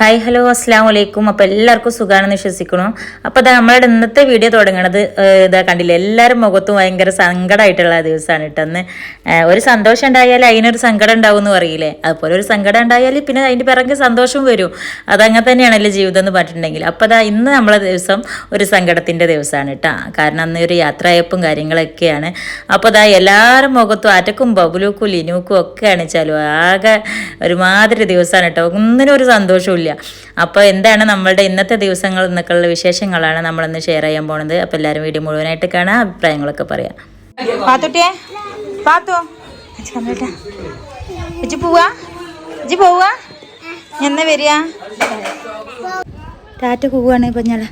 Hi hello അസ്സാം വലൈക്കും അപ്പോൾ എല്ലാവർക്കും സുഖമാണെന്ന് വിശ്വസിക്കുന്നു. അപ്പോൾ അതാ നമ്മളുടെ ഇന്നത്തെ വീഡിയോ തുടങ്ങണത് ഇതാ കണ്ടില്ല എല്ലാവരും മുഖത്തും ഭയങ്കര സങ്കടമായിട്ടുള്ള ദിവസമാണ് ഇട്ടെന്ന് ഒരു സന്തോഷം ഉണ്ടായാൽ അതിനൊരു സങ്കടം ഉണ്ടാവും എന്ന് പറയില്ലേ? അതുപോലെ ഒരു സങ്കടം ഉണ്ടായാൽ പിന്നെ അതിന്റെ പിറകെ സന്തോഷം വരും. അതങ്ങനെ തന്നെയാണല്ലോ ജീവിതം എന്ന് പറഞ്ഞിട്ടുണ്ടെങ്കിൽ. അപ്പോൾ അതാ ഇന്ന് നമ്മളെ ദിവസം ഒരു സങ്കടത്തിന്റെ ദിവസമാണ് കേട്ടോ. കാരണം അന്ന് ഒരു യാത്രയപ്പും കാര്യങ്ങളൊക്കെയാണ്. അപ്പോൾ അതാ എല്ലാവരും മുഖത്തും ആറ്റക്കും ബബുലൂക്കും ലിനൂക്കും ഒക്കെയാണ് വെച്ചാലും ആകെ ഒരുമാതിരി ദിവസമാണ് കേട്ടോ. ഒന്നിനും ഒരു സന്തോഷവും ഇല്ല അപ്പോൾ എന്താണ് നമ്മളുടെ ഇന്നത്തെ ദിവസങ്ങൾ എന്നൊക്കെയുള്ള വിശേഷങ്ങളാണ് നമ്മളിന്ന് ഷെയർ ചെയ്യാൻ പോണത്. അപ്പോൾ എല്ലാവരും വീഡിയോ മുഴുവനായിട്ട് കാണാം അഭിപ്രായങ്ങളൊക്കെ പറയാം. എന്നാ വരിക? ടാറ്റ പോവുകയാണ് പഞ്ഞാളെ.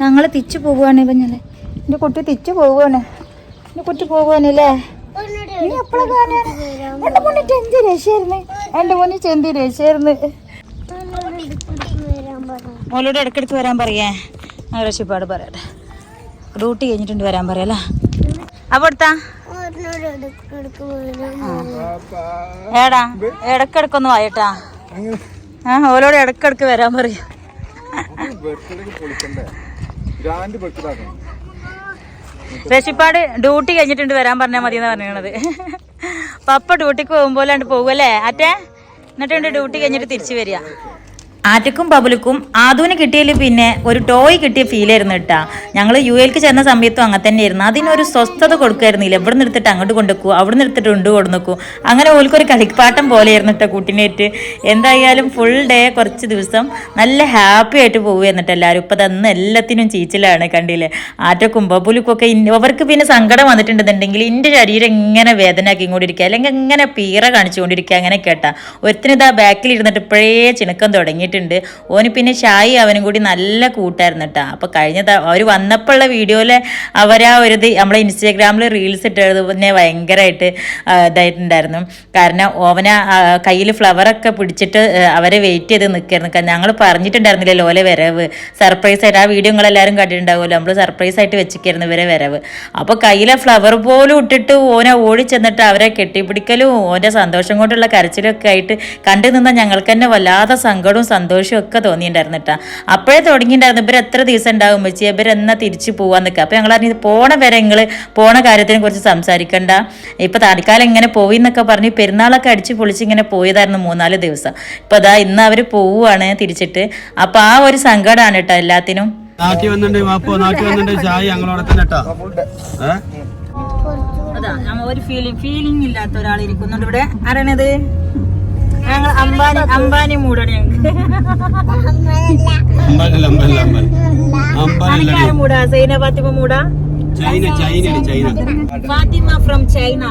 ഞങ്ങൾ തിരിച്ചു പോവുകയാണ് പഞ്ഞാളെ. എന്റെ കുട്ടി തിരിച്ചു പോവുകയാണ് എന്റെ കുട്ടി പോവുകയാണല്ലേ നീ എപ്പോഴും എന്റെ പൊന്നിട്ട് എന്ത് രക്ഷയായിരുന്നു. എന്റെ മുന്നിട്ട് എന്ത് രക്ഷയായിരുന്നു. മോളോട് ഇടയ്ക്കിടയ്ക്ക് വരാൻ പറയേ. ആവശ്യപ്പാട് പറയട്ടെ. ഡ്യൂട്ടി കഴിഞ്ഞിട്ടുണ്ട് വരാൻ പറയല്ലേ അപ്പൊ എടുത്താ? ഏടാ ഇടക്കിടക്കൊന്ന് വായട്ടാ. ആ ഓലോട് ഇടക്കിടക്ക് വരാൻ പറയാ. രക്ഷിപ്പാട് ഡ്യൂട്ടി കഴിഞ്ഞിട്ടുണ്ട് വരാൻ പറഞ്ഞാൽ മതി എന്ന് പറഞ്ഞത് പപ്പ ഡ്യൂട്ടിക്ക് പോകുമ്പോലാണ്ട് പോകുമല്ലേ അറ്റേ? എന്നിട്ടുണ്ട് ഡ്യൂട്ടി കഴിഞ്ഞിട്ട് തിരിച്ചു വരിക. ആറ്റക്കും ബബുലുക്കും ആദൂന് കിട്ടിയതിൽ പിന്നെ ഒരു ടോയ് കിട്ടിയ ഫീലായിരുന്നു കേട്ടാ ഞങ്ങൾ യു എൽക്ക് ചെന്ന സമയത്തും അങ്ങനെ തന്നെയായിരുന്നു. അതിനൊരു സ്വസ്ഥത കൊടുക്കായിരുന്നില്ല എവിടെ നിന്ന് എടുത്തിട്ട് അങ്ങോട്ട് കൊണ്ടുവെക്കൂ അവിടെ നിന്ന് എടുത്തിട്ട് ഉണ്ട് കൊടുന്നേക്കൂ അങ്ങനെ ഓൽക്കൊരു കളിപ്പാട്ടം പോലെയായിരുന്നു കേട്ടോ കുട്ടീനേറ്റ്. എന്തായാലും ഫുൾ ഡേ കുറച്ച് ദിവസം നല്ല ഹാപ്പി ആയിട്ട് പോവുകയായിരുന്നു കേട്ടോ എല്ലാവരും. ഇപ്പം തന്ന് എല്ലാത്തിനും ചീച്ചിലാണ് കണ്ടില്ലേ? ആറ്റക്കും ബബുലുക്കും ഒക്കെ അവർക്ക് പിന്നെ സങ്കടം വന്നിട്ടുണ്ടെന്നുണ്ടെങ്കിൽ എന്റെ ശരീരം ഇങ്ങനെ വേദനയാക്കി കൊണ്ടിരിക്കുക അല്ലെങ്കിൽ എങ്ങനെ പീറ കാണിച്ചുകൊണ്ടിരിക്കുക. അങ്ങനെ കേട്ടാ ഒരുത്തിനിതാ ബാക്കിൽ ഇരുന്നിട്ട് ഇപ്പോഴേ ചിണക്കം തുടങ്ങിയിട്ടുണ്ട് ഓന് പിന്നെ ഷായി അവനും കൂടി നല്ല കൂട്ടായിരുന്നു കേട്ടോ അപ്പോൾ കഴിഞ്ഞ അവർ വന്നപ്പോഴുള്ള വീഡിയോയിൽ അവരാ ഒരു നമ്മളെ ഇൻസ്റ്റാഗ്രാമിൽ റീൽസ് ഇട്ടത് പിന്നെ ഭയങ്കരമായിട്ട് ഇതായിട്ടുണ്ടായിരുന്നു. കാരണം ഓവന കയ്യിൽ ഫ്ലവറൊക്കെ പിടിച്ചിട്ട് അവരെ വെയിറ്റ് ചെയ്ത് നിൽക്കായിരുന്നു ഞങ്ങൾ പറഞ്ഞിട്ടുണ്ടായിരുന്നില്ല ലോലെ വരവ്. സർപ്രൈസ് ആയിട്ട് ആ വീഡിയോ നിങ്ങളെല്ലാവരും കണ്ടിട്ടുണ്ടാവുമല്ലോ. നമ്മൾ സർപ്രൈസ് ആയിട്ട് വെച്ചിരിക്കായിരുന്നു ഇവരെ വരവ്. അപ്പോൾ കയ്യിലെ ഫ്ലവർ പോലും ഇട്ടിട്ട് ഓനെ ഓടി ചെന്നിട്ട് അവരെ കെട്ടിപ്പിടിക്കലും ഓന്റെ സന്തോഷം കൊണ്ടുള്ള കരച്ചിലൊക്കെ ആയിട്ട് കണ്ടു നിന്ന ഞങ്ങൾക്ക് തന്നെ വല്ലാതെ സങ്കടവും സന്തോഷവും ഒക്കെ തോന്നിയിട്ടുണ്ടായിരുന്നു കേട്ടോ അപ്പോഴേ തുടങ്ങിയിട്ടുണ്ടായിരുന്നു. ഇവർ എത്ര ദിവസം ഉണ്ടാവും? വെച്ച് ഇവർ എന്നാ തിരിച്ചു പോവാൻ നിൽക്കുക? അപ്പോൾ ഞങ്ങൾ അറിഞ്ഞത് പോണ വരെ നിങ്ങൾ പോണ കാര്യത്തിനെ കുറിച്ച് സംസാരിക്കണ്ട. ഇപ്പൊ തൽക്കാലം ഇങ്ങനെ പോയി എന്നൊക്കെ പറഞ്ഞ് പെരുന്നാളൊക്കെ അടിച്ച് പൊളിച്ച് ഇങ്ങനെ പോയതായിരുന്നു മൂന്നാൽ ദിവസം. ഇപ്പൊ അതാ ഇന്ന് അവർ പോവുകയാണ് തിരിച്ചിട്ട്. അപ്പോൾ ആ ഒരു സങ്കടമാണ് കേട്ടോ എല്ലാത്തിനും. നാട്ടി വന്നിട്ടുണ്ട് വാപ്പോ? നാട്ടി വന്നിട്ടുണ്ട് ചായ ഞങ്ങളോടെ തന്നെ കേട്ടോ ഏഹ് അതാ നമ്മ ഒരു ഫീലിംഗ് ഫീലിംഗ് ഇല്ലാത്ത ഒരാൾ ഇരിക്കുന്നുണ്ട് ഇവിടെ. ആരാണത്? ഞങ്ങൾ അംബാനി അംബാനി മൂടാണ് ഞങ്ങൾക്ക്. മൂടാ? Saina Fathima മൂടാ? China China. China. Fathima from China.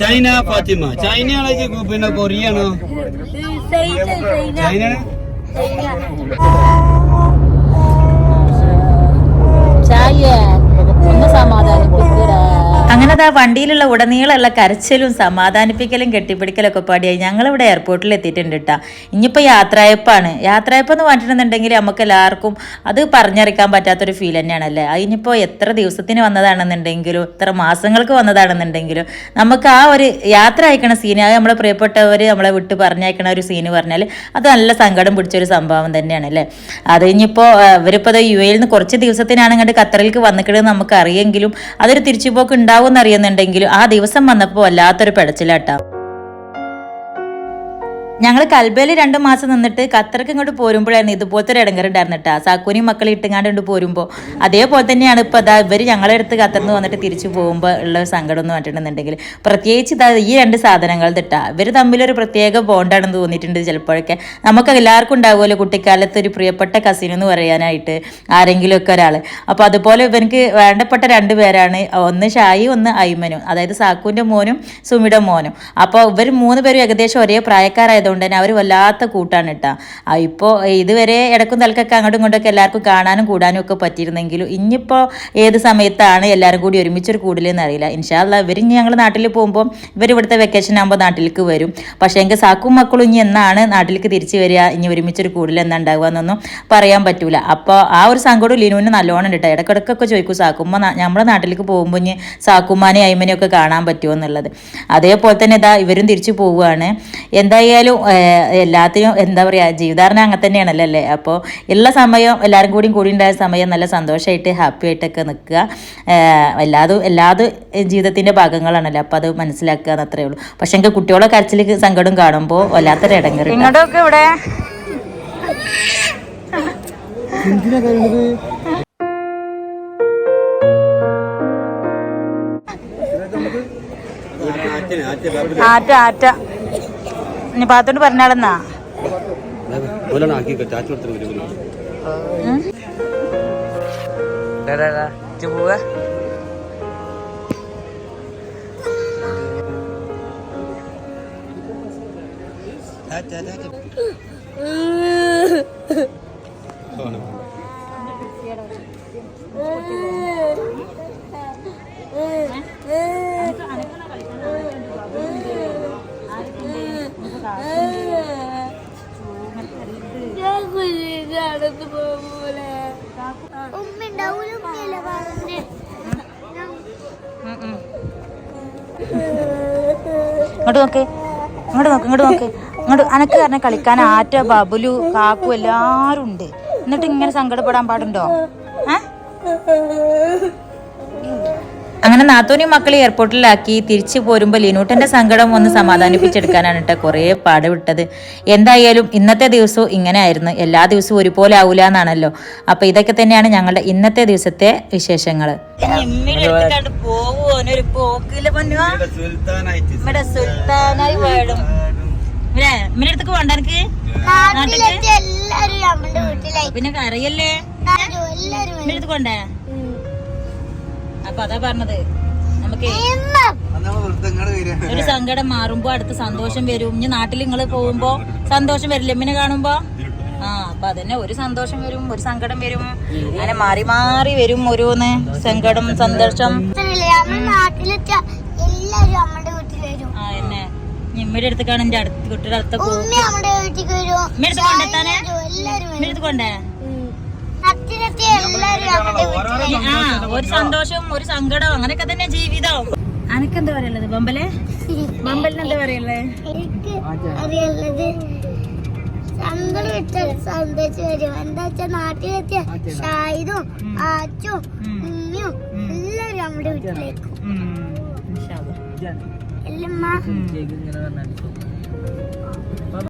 China Fathima. ചൈനയാണോ പിന്നെ കൊറിയാണോ? ചൈന. ചായ അങ്ങനെ ആ വണ്ടിയിലുള്ള ഉടനീളമുള്ള കരച്ചിലും സമാധാനിപ്പിക്കലും കെട്ടിപ്പിടിക്കലും ഒക്കെ പാടിയായി. ഞങ്ങളിവിടെ എയർപോർട്ടിൽ എത്തിയിട്ടുണ്ട് കേട്ടോ ഇനിയിപ്പോൾ യാത്രയപ്പാണ്. യാത്രയപ്പ് എന്ന് പറഞ്ഞിട്ടുണ്ടെങ്കിൽ നമുക്ക് എല്ലാവർക്കും അത് പറഞ്ഞറിയിക്കാൻ പറ്റാത്തൊരു ഫീൽ തന്നെയാണല്ലേ? അതിനിപ്പോൾ എത്ര ദിവസത്തിന് വന്നതാണെന്നുണ്ടെങ്കിലും എത്ര മാസങ്ങൾക്ക് വന്നതാണെന്നുണ്ടെങ്കിലും നമുക്ക് ആ ഒരു യാത്ര അയക്കണ സീന് അത് നമ്മളെ പ്രിയപ്പെട്ടവർ നമ്മളെ വിട്ട് പറഞ്ഞയക്കണ ഒരു സീന് പറഞ്ഞാൽ അത് നല്ല സങ്കടം പിടിച്ചൊരു സംഭവം തന്നെയാണ് അല്ലേ അത് ഇനിയിപ്പോൾ ഇവരിപ്പോൾ യു എയിൽ നിന്ന് കുറച്ച് ദിവസത്തിനാണ് ഇങ്ങോട്ട് ഖത്തറിലേക്ക് നമുക്ക് അറിയെങ്കിലും അതൊരു തിരിച്ചുപോക്ക് ഉണ്ടാവും എന്നറിയുന്നുണ്ടെങ്കിലും ആ ദിവസം വന്നപ്പോൾ വല്ലാത്തൊരു പിടച്ചിലാട്ടാ. ഞങ്ങൾ കൽബയിൽ രണ്ട് മാസം നിന്നിട്ട് ഖത്തർക്ക് ഇങ്ങോട്ട് പോരുമ്പോഴായിരുന്നു ഇതുപോലത്തെ ഒരു ഇടങ്ങറുണ്ടായിരുന്നു കേട്ടോ സാക്കൂനി മക്കളെ ഇട്ടുങ്ങാണ്ട് പോരുമ്പോൾ അതേപോലെ തന്നെയാണ് ഇപ്പോൾ അതാ ഇവർ ഞങ്ങളെ അടുത്ത് ഖത്തറിൽ വന്നിട്ട് തിരിച്ചു പോകുമ്പോൾ ഉള്ള സങ്കടം എന്ന് പറഞ്ഞിട്ടുണ്ടെന്നുണ്ടെങ്കിൽ പ്രത്യേകിച്ച് ഇതാ ഈ രണ്ട് സാധനങ്ങൾ തിട്ടാ ഇവർ തമ്മിലൊരു പ്രത്യേക ബോണ്ടാണെന്ന് തോന്നിയിട്ടുണ്ട് ചിലപ്പോഴൊക്കെ. നമുക്ക് എല്ലാവർക്കും ഉണ്ടാവുമല്ലോ കുട്ടിക്കാലത്ത് ഒരു പ്രിയപ്പെട്ട കസിൻ എന്ന് പറയാനായിട്ട് ആരെങ്കിലുമൊക്കെ ഒരാൾ അപ്പോൾ അതുപോലെ ഇവർക്ക് വേണ്ടപ്പെട്ട രണ്ട് പേരാണ്. ഒന്ന് ഷായി ഒന്ന് ഐമനും. അതായത് സാക്കുവിന്റെ മോനും സുമിയുടെ മോനും. അപ്പോൾ ഇവർ മൂന്ന് പേരും ഏകദേശം ഒരേ പ്രായക്കാരായതുകൊണ്ട് ആയതുകൊണ്ട് തന്നെ അവർ വല്ലാത്ത കൂട്ടാണ് കേട്ടോ. ഇപ്പോൾ ഇതുവരെ ഇടക്കും തലക്കൊക്കെ അങ്ങോട്ടും ഇങ്ങോട്ടൊക്കെ എല്ലാവർക്കും കാണാനും കൂടാനും ഒക്കെ പറ്റിയിരുന്നെങ്കിലും ഇനിയിപ്പോൾ ഏത് സമയത്താണ് എല്ലാവരും കൂടി ഒരുമിച്ചൊരു കൂടലെന്ന് അറിയില്ല. ഇൻഷാല്ല ഇവർ ഇനി ഞങ്ങൾ നാട്ടിൽ പോകുമ്പോൾ ഇവർ ഇവിടുത്തെ വെക്കേഷൻ ആകുമ്പോൾ നാട്ടിലേക്ക് വരും. പക്ഷേ എങ്കിൽ സാക്കും മക്കളും ഇനി എന്നാണ് നാട്ടിലേക്ക് തിരിച്ചു വരിക? ഇനി ഒരുമിച്ചൊരു കൂടൽ എന്നാ ഉണ്ടാകുക എന്നൊന്നും പറയാൻ പറ്റൂല. അപ്പോൾ ആ ഒരു സങ്കടം ലിനുവിന് നല്ലോണം ഉണ്ട് കേട്ടോ. ഇടക്കിടക്കൊക്കെ ചോദിക്കും സാക്കുമ്മ നാ- നമ്മുടെ നാട്ടിലേക്ക് പോകുമ്പോൾ ഇനി സാക്കുമ്മാനെ അയ്മനെയൊക്കെ കാണാൻ പറ്റുമോ? എന്നുള്ളത്. അതേപോലെ തന്നെ ഇതാ ഇവരും തിരിച്ചു പോവുകയാണ്. എന്തായാലും ഏഹ്, എല്ലാത്തിനും എന്താ പറയുക ജീവിതാരണ അങ്ങനെ തന്നെയാണല്ലോ അല്ലേ? അപ്പോൾ എല്ലാ സമയവും എല്ലാവരും കൂടിയും കൂടി ഉണ്ടായ സമയം നല്ല സന്തോഷമായിട്ട് ഹാപ്പി ആയിട്ടൊക്കെ നിൽക്കുക. എല്ലാതും എല്ലാതും ജീവിതത്തിന്റെ ഭാഗങ്ങളാണല്ലോ. അപ്പോൾ അത് മനസ്സിലാക്കുക എന്ന് അത്രേ ഉള്ളൂ. പക്ഷേ എനിക്ക് കുട്ടികളെ കരച്ചിൽ സങ്കടം കാണുമ്പോൾ വല്ലാത്തൊരു ഇടങ്ങറി ഇവിടെ ആറ്റ ആറ്റ. ഇനി പാത്തോണ്ട് പറഞ്ഞാളെന്നാ? പോവാ. ഇങ്ങോട്ട് നോക്ക്. ഇങ്ങോട്ട് നോക്ക് ഇങ്ങോട്ട് നോക്ക്. ഇങ്ങോട്ട് അനക്ക് കാരണം കളിക്കാൻ ആറ്റ ബബുലു കാക്കു എല്ലാരും ഉണ്ട്. എന്നിട്ട് ഇങ്ങനെ സങ്കടപ്പെടാൻ പാടുണ്ടോ? ഏ? അങ്ങനെ നാത്തോനി മക്കളെ എയർപോർട്ടിലാക്കി തിരിച്ചു പോരുമ്പോൾ ലിനൂട്ടന്റെ സങ്കടം ഒന്ന് സമാധാനിപ്പിച്ചെടുക്കാനാണ് കേട്ടോ കുറേ പാടുവിട്ടത് എന്തായാലും ഇന്നത്തെ ദിവസവും ഇങ്ങനെ ആയിരുന്നു. എല്ലാ ദിവസവും ഒരുപോലെ ആവൂല എന്നാണല്ലോ അപ്പൊ ഇതൊക്കെ തന്നെയാണ് ഞങ്ങളുടെ ഇന്നത്തെ ദിവസത്തെ വിശേഷങ്ങൾ. പിന്നെ. കറിയല്ലേ കൊണ്ടേ അപ്പൊ അതാ പറഞ്ഞത്. നമുക്ക് ഒരു സങ്കടം മാറുമ്പോ അടുത്ത് സന്തോഷം വരും. ഇനി നാട്ടിൽ നിങ്ങൾ പോകുമ്പോ സന്തോഷം വരില്ല എമ്മിനെ കാണുമ്പോ? ആ അപ്പൊ അതന്നെ ഒരു സന്തോഷം വരും ഒരു സങ്കടം വരും. അങ്ങനെ മാറി മാറി വരും ഓരോന്ന്. സങ്കടം സന്തോഷം. ആ എന്നെ ഇമ്മയുടെ അടുത്തേക്കാണ് എന്റെ അടുത്ത് കുട്ടിയുടെ അടുത്ത് കൊണ്ടെത്താനേ? കൊണ്ടേ? നാട്ടിലെത്തിയ എല്ലാരും ആ ഒരു സന്തോഷവും ഒരു സങ്കടവും അങ്ങനെയൊക്കെ തന്നെ ജീവിതം അനക്കെന്താ പറയുള്ളത് ബമ്പലെ? ബമ്പലിന് എന്താ പറയുള്ളത് എനിക്ക് അറിയുള്ളത് സങ്കടം വിട്ടാൽ സന്തോഷം വരും. എന്താ വെച്ചാ നാട്ടിലെത്തിയ ഷാഹിദും ആച്ചും ഉമ്മയും എല്ലാരും നമ്മുടെ വീട്ടിലേക്ക്